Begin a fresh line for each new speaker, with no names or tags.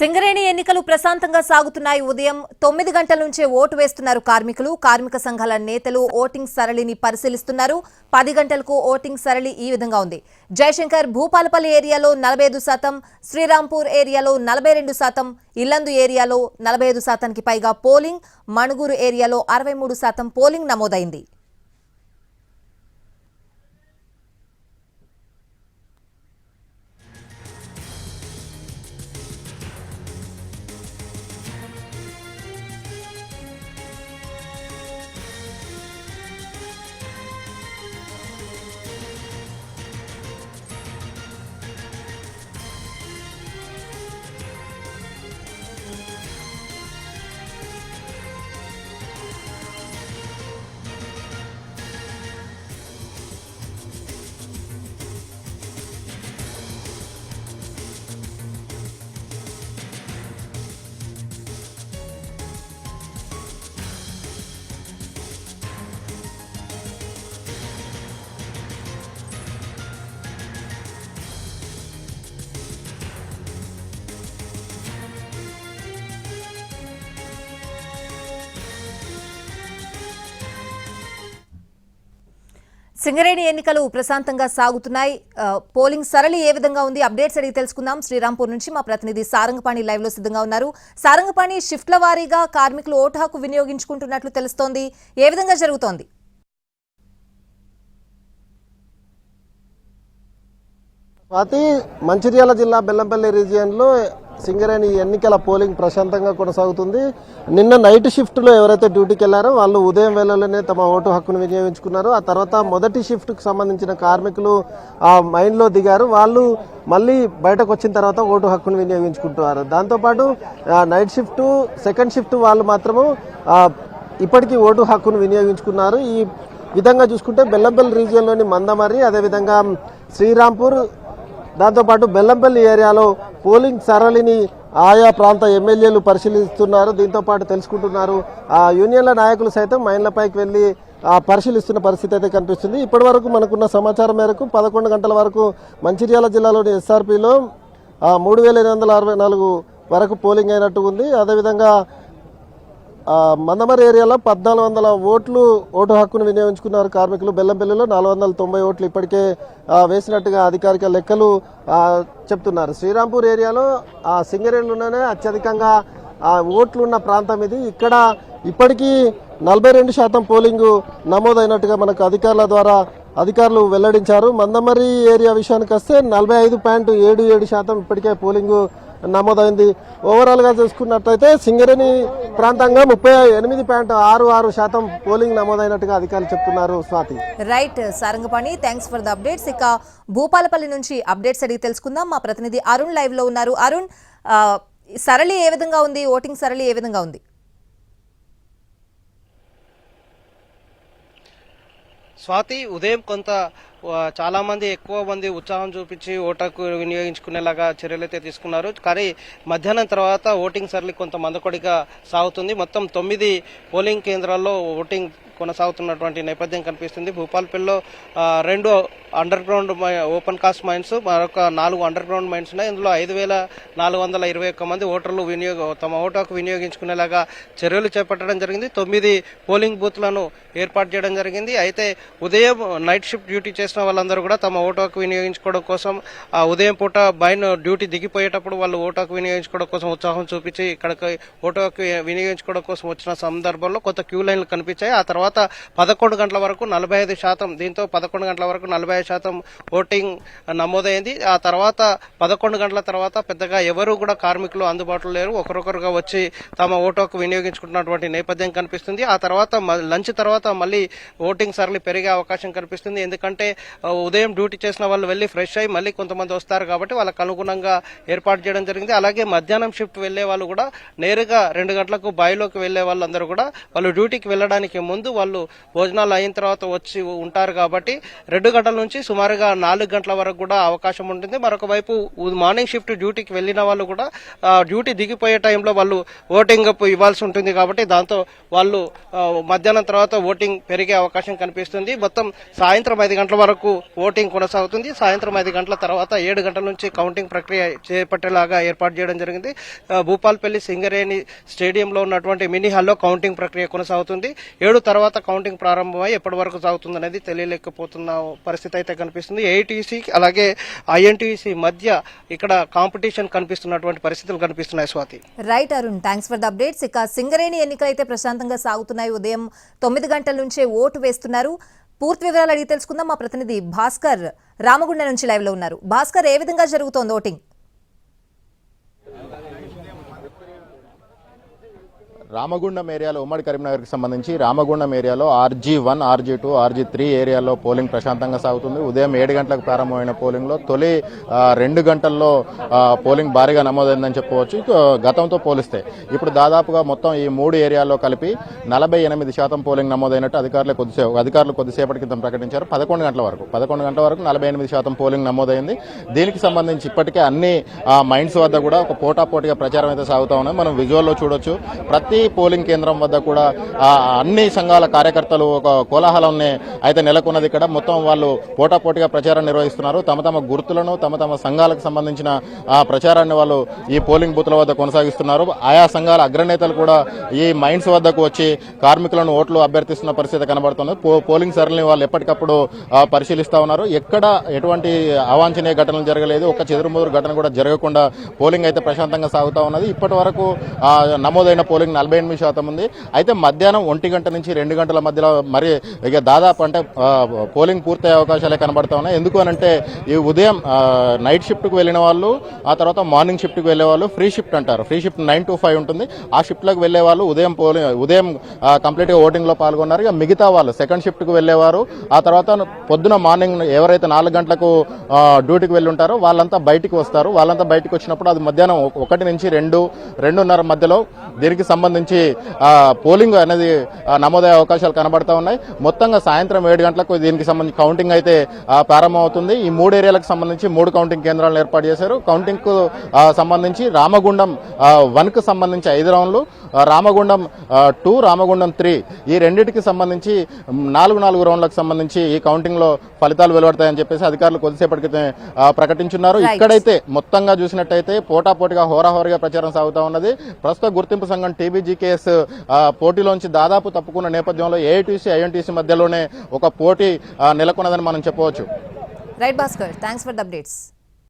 సింగరేణి ఎన్నికలు ప్రశాంతంగా సాగుతున్నాయి. ఉదయం తొమ్మిది గంటల నుంచే ఓటు వేస్తున్నారు కార్మికులు. కార్మిక సంఘాల నేతలు ఓటింగ్ సరళిని పరిశీలిస్తున్నారు. పది గంటలకు ఓటింగ్ సరళి ఈ విధంగా ఉంది. జయశంకర్ భూపాలపల్లి ఏరియాలో నలభై ఐదు శాతం శ్రీరాంపూర్ ఏరియాలో నలభై రెండు శాతం ఇల్లందు ఏరియాలో నలభై ఐదు శాతానికి పైగా పోలింగ్ మణుగూరు ఏరియాలో అరవై మూడు శాతం పోలింగ్ నమోదైంది. సింగరేణి ఎన్నికలు ప్రశాంతంగా సాగుతున్నాయి. పోలింగ్ సరళి ఏ విధంగా ఉంది? అప్డేట్స్ అడిగి తెలుసుకుందాం. శ్రీరాంపూర్ నుంచి మా ప్రతినిధి సారంగపాణి లైవ్లో సిద్ధంగా ఉన్నారు. సారంగపాణి షిఫ్ట్ల వారీగా కార్మికులు ఓటు హక్కు వినియోగించుకుంటున్నట్లు తెలుస్తోంది. ఏ విధంగా జరుగుతోంది?
స్వాతి మంచిర్యాల జిల్లా బెల్లంపల్లి రీజియన్లో సింగరేణి ఎన్నికల పోలింగ్ ప్రశాంతంగా కొనసాగుతుంది. నిన్న నైట్ షిఫ్ట్లో ఎవరైతే డ్యూటీకి వెళ్ళారో వాళ్ళు ఉదయం వేళలోనే తమ ఓటు హక్కును వినియోగించుకున్నారు. ఆ తర్వాత మొదటి షిఫ్ట్కు సంబంధించిన కార్మికులు ఆ మైన్లో దిగారు. వాళ్ళు మళ్ళీ బయటకు వచ్చిన తర్వాత ఓటు హక్కును వినియోగించుకుంటున్నారు. దాంతోపాటు నైట్ షిఫ్ట్ సెకండ్ షిఫ్ట్ వాళ్ళు మాత్రము ఇప్పటికీ ఓటు హక్కును వినియోగించుకున్నారు. ఈ విధంగా చూసుకుంటే బెల్లంపల్లి రీజియన్లోని మందమర్రి అదేవిధంగా శ్రీరాంపూర్ దాంతోపాటు బెల్లంపల్లి ఏరియాలో పోలింగ్ సరళిని ఆయా ప్రాంత ఎమ్మెల్యేలు పరిశీలిస్తున్నారు. దీంతో పాటు తెలుసుకుంటున్నారు ఆ యూనియన్ల నాయకులు సైతం మైన్లపైకి వెళ్ళి పరిశీలిస్తున్న పరిస్థితి అయితే కనిపిస్తుంది. ఇప్పటి వరకు మనకున్న సమాచారం మేరకు పదకొండు గంటల వరకు మంచిర్యాల జిల్లాలోని ఎస్ఆర్పిలో మూడు వేల ఎనిమిది వందల అరవై నాలుగు వరకు పోలింగ్ అయినట్టు ఉంది. అదేవిధంగా మందమరి ఏరియాలో పద్నాలుగు వందల ఓట్లు ఓటు హక్కును వినియోగించుకున్నారు కార్మికులు. బెల్లంపల్లిలో నాలుగు వందల తొంభై ఓట్లు ఇప్పటికే వేసినట్టుగా అధికారిక లెక్కలు చెప్తున్నారు. శ్రీరాంపూర్ ఏరియాలో ఆ సింగరేణిలోనే అత్యధికంగా ఆ, ఓట్లు ఉన్న ప్రాంతం ఇది. ఇక్కడ ఇప్పటికీ నలభై రెండు శాతం పోలింగు నమోదైనట్టుగా మనకు అధికారుల ద్వారా అధికారులు వెల్లడించారు. మందమరి ఏరియా విషయానికి వస్తే నలభై ఐదు పాయింట్ ఏడు ఏడు శాతం ఇప్పటికే పోలింగు నమోదైంది. ఓవరాల్గా చూసుకున్నట్లయితే సింగరేణి ప్రాంతంగా ముప్పై ఎనిమిది పాయింట్ ఆరు ఆరు శాతం పోలింగ్ నమోదైనట్టుగా అధికారులు చెప్తున్నారు Swathi.
Right Sarangapani thanks for the updates ఇక భూపాలపల్లి నుంచి అప్డేట్స్ అడిగి తెలుసుకుందాం. మా ప్రతినిధి అరుణ్ లైవ్లో ఉన్నారు. అరుణ్ సరళి ఏ విధంగా ఉంది? ఓటింగ్ సరళి ఏ విధంగా ఉంది?
స్వాతి ఉదయం కొంత చాలామంది చాలా మంది ఎక్కువ మంది ఉత్సాహం చూపించి ఓటకు వినియోగించుకునేలాగా చర్యలైతే తీసుకున్నారు. కానీ మధ్యాహ్నం తర్వాత ఓటింగ్ సరళి కొంత మందకొడిగా సాగుతుంది. మొత్తం తొమ్మిది పోలింగ్ కేంద్రాల్లో ఓటింగ్ కొనసాగుతున్నటువంటి నేపథ్యం కనిపిస్తుంది. భూపాల్పల్లిలో రెండు underground open cast mines మరొక నాలుగు అండర్ గ్రౌండ్ మైన్స్ ఉన్నాయి. ఇందులో ఐదు వేల నాలుగు వందల ఇరవై ఒక్క మంది ఓటర్లు వినియోగ తమ ఓటుకు వినియోగించుకునేలాగా చర్యలు చేపట్టడం జరిగింది. తొమ్మిది పోలింగ్ బూత్లను ఏర్పాటు చేయడం జరిగింది. అయితే ఉదయం నైట్ షిఫ్ట్ డ్యూటీ చేసిన వాళ్ళందరూ కూడా తమ ఓటర్కు వినియోగించుకోవడం కోసం ఆ ఉదయం పూట బయట డ్యూటీ దిగిపోయేటప్పుడు వాళ్ళు ఓటర్కు వినియోగించుకోవడం కోసం ఉత్సాహం చూపించి ఇక్కడికి ఓటు వినియోగించుకోవడం కోసం వచ్చిన సందర్భంలో కొత్త క్యూ లైన్లు కనిపించాయి. ఆ తర్వాత పదకొండు గంటల వరకు నలభై ఐదు శాతం దీంతో పదకొండు గంటల వరకు నలభై ఐదు శాతం ఓటింగ్ నమోదైంది. ఆ తర్వాత పదకొండు గంటల తర్వాత పెద్దగా ఎవరు కూడా కార్మికులు అందుబాటులో లేరు. ఒకరొకరుగా వచ్చి తమ ఓటు వినియోగించుకుంటున్నటువంటి నేపథ్యం కనిపిస్తుంది. ఆ తర్వాత లంచ్ తర్వాత మళ్ళీ ఓటింగ్ సరళి పెరిగే అవకాశం కనిపిస్తుంది. ఎందుకంటే ఉదయం డ్యూటీ చేసిన వాళ్ళు వెళ్ళి ఫ్రెష్ అయ్యి మళ్ళీ కొంతమంది వస్తారు కాబట్టి వాళ్ళకు అనుగుణంగా ఏర్పాటు చేయడం జరిగింది. అలాగే మధ్యాహ్నం షిఫ్ట్ వెళ్ళే వాళ్ళు కూడా నేరుగా రెండు గంటలకు బాయిలోకి వెళ్ళే వాళ్ళందరూ కూడా వాళ్ళు డ్యూటీకి వెళ్ళడానికి ముందు వాళ్ళు భోజనాలు అయిన తర్వాత వచ్చి ఉంటారు కాబట్టి రెండు గంటల నుంచి సుమారుగా నాలుగు గంటల వరకు కూడా అవకాశం ఉంటుంది. మరొక వైపు మార్నింగ్ షిఫ్ట్ డ్యూటీకి వెళ్ళిన వాళ్ళు కూడా డ్యూటీ దిగిపోయే టైంలో వాళ్ళు ఓటింగ్ అప్ ఇవ్వాల్సి ఉంటుంది కాబట్టి దాంతో వాళ్ళు మధ్యాహ్నం తర్వాత ఓటింగ్ పెరిగే అవకాశం కనిపిస్తుంది. మొత్తం సాయంత్రం ఐదు గంటల వరకు ఓటింగ్ కొనసాగుతుంది. సాయంత్రం ఐదు గంటల తర్వాత ఏడు గంటల నుంచి కౌంటింగ్ ప్రక్రియ చేపట్టేలాగా ఏర్పాటు చేయడం జరిగింది. భూపాల్పల్లి సింగరేణి స్టేడియంలో ఉన్నటువంటి మినీ హాల్లో కౌంటింగ్ ప్రక్రియ కొనసాగుతుంది. ఏడు తర్వాత కౌంటింగ్ ప్రారంభమై ఎప్పటి వరకు సాగుతుంది అనేది తెలియలేకపోతున్న పరిస్థితి అయితే కనిపిస్తుంది. ఏఐటీసీ అలాగే ఐఎన్టీసీ మధ్య ఇక్కడ కాంపిటీషన్ కనిపిస్తున్నటువంటి పరిస్థితులు కనిపిస్తున్నాయి Swathi.
Right Arun thanks for the updates ఇక సింగరేణి ఎన్నికలైతే ప్రశాంతంగా సాగుతున్నాయి. ఉదయం తొమ్మిది గంటల నుంచే ఓటు వేస్తున్నారు. పూర్తి వివరాలు అడిగి తెలుసుకుందాం. మా ప్రతినిధి భాస్కర్ రామగుండ నుంచి లైవ్లో ఉన్నారు. భాస్కర్ ఏ విధంగా జరుగుతోంది ఓటింగ్?
రామగుండం ఏరియాలో ఉమ్మడి కరీంనగర్కి సంబంధించి రామగుండం ఏరియాలో RG one RG two RG three ఏరియాలో పోలింగ్ ప్రశాంతంగా సాగుతుంది. ఉదయం ఏడు గంటలకు ప్రారంభమైన పోలింగ్లో తొలి రెండు గంటల్లో పోలింగ్ భారీగా నమోదైందని చెప్పవచ్చు. గతంతో పోలిస్తే ఇప్పుడు దాదాపుగా మొత్తం ఈ మూడు ఏరియాల్లో కలిపి నలభై ఎనిమిది శాతం పోలింగ్ నమోదైనట్టు అధికారులు కొద్దిసేపు అధికారులు కొద్దిసేపటి క్రితం ప్రకటించారు. పదకొండు గంటల వరకు పదకొండు గంటల వరకు నలభై ఎనిమిది శాతం పోలింగ్ నమోదైంది. దీనికి సంబంధించి ఇప్పటికే అన్ని మైండ్స్ వద్ద కూడా ఒక పోటాపోటీగా ప్రచారం అయితే సాగుతా ఉన్నాయి మనం విజువల్లో చూడొచ్చు. ప్రతి పోలింగ్ కేంద్రం వద్ద కూడా ఆ, అన్ని సంఘాల కార్యకర్తలు ఒక కోలాహలాన్ని అయితే నెలకొన్నది ఇక్కడ. మొత్తం వాళ్ళు పోటాపోటీగా ప్రచారం నిర్వహిస్తున్నారు. తమ తమ గుర్తులను తమ తమ సంఘాలకు సంబంధించిన ఆ ప్రచారాన్ని వాళ్ళు ఈ పోలింగ్ బూత్ల వద్ద కొనసాగిస్తున్నారు. ఆయా సంఘాల అగ్రనేతలు కూడా ఈ మైండ్స్ వద్దకు వచ్చి కార్మికులను ఓట్లు అభ్యర్థిస్తున్న పరిస్థితి కనబడుతుంది. పో- పోలింగ్ సరళిని వాళ్ళు ఎప్పటికప్పుడు పరిశీలిస్తా ఉన్నారు. ఎక్కడ ఎటువంటి అవాంఛనీయ ఘటనలు జరగలేదు. ఒక చెదురుముదురు ఘటన కూడా జరగకుండా పోలింగ్ అయితే ప్రశాంతంగా సాగుతా ఉన్నది. ఇప్పటి వరకు ఆ, నమోదైన పోలింగ్ నలభై ఎనిమిది శాతం ఉంది. అయితే మధ్యాహ్నం ఒంటి గంట నుంచి రెండు గంటల మధ్యలో మరి ఇక దాదాపు అంటే పోలింగ్ పూర్తయ్యే అవకాశాలే కనబడతా ఉన్నాయి. ఎందుకు అనంటే ఈ ఉదయం నైట్ షిఫ్ట్కి వెళ్ళిన వాళ్ళు ఆ తర్వాత మార్నింగ్ షిఫ్ట్కి వెళ్ళే వాళ్ళు ఫ్రీ షిఫ్ట్ అంటారు. Free shift nine to five ఉంటుంది. ఆ షిఫ్ట్లోకి వెళ్ళే వాళ్ళు ఉదయం పోలింగ్ ఉదయం కంప్లీట్గా ఓటింగ్లో పాల్గొన్నారు. ఇక మిగతా వాళ్ళు సెకండ్ షిఫ్ట్కి వెళ్ళేవారు ఆ తర్వాత పొద్దున మార్నింగ్ ఎవరైతే నాలుగు గంటలకు డ్యూటీకి వెళ్ళి ఉంటారో వాళ్ళంతా బయటికి వస్తారు. వాళ్ళంతా బయటికి వచ్చినప్పుడు అది మధ్యాహ్నం ఒకటి నుంచి రెండు రెండున్నర మధ్యలో దీనికి సంబంధించి ఆ, పోలింగ్ అనేది నమోదయ్యే అవకాశాలు కనబడతా ఉన్నాయి. మొత్తంగా సాయంత్రం ఏడు గంటలకు దీనికి సంబంధించి కౌంటింగ్ అయితే ప్రారంభమవుతుంది. ఈ మూడు ఏరియాలకు సంబంధించి మూడు కౌంటింగ్ కేంద్రాలను ఏర్పాటు చేశారు. కౌంటింగ్కు సంబంధించి రామగుండం వన్కు సంబంధించి ఐదు రౌండ్లు రామగుండం టూ రామగుండం త్రీ ఈ రెండింటికి సంబంధించి నాలుగు నాలుగు రౌండ్లకు సంబంధించి ఈ కౌంటింగ్లో ఫలితాలు వెలువడతాయని చెప్పేసి అధికారులు కొద్దిసేపటి క్రితం ప్రకటించున్నారు. ఇక్కడైతే మొత్తంగా చూసినట్టయితే పోటాపోటీగా హోరాహోరీగా ప్రచారం సాగుతా ఉన్నది. ప్రస్తుత గుర్తింపు సంఘం టీబీజీకేఎస్ పోటీలోంచి దాదాపు తప్పుకున్న నేపథ్యంలో ఏఐటీసీ ఐఎన్టీసీ మధ్యలోనే ఒక పోటీ నెలకొన్నదని మనం చెప్పవచ్చు.
Right Bhaskar thanks for the updates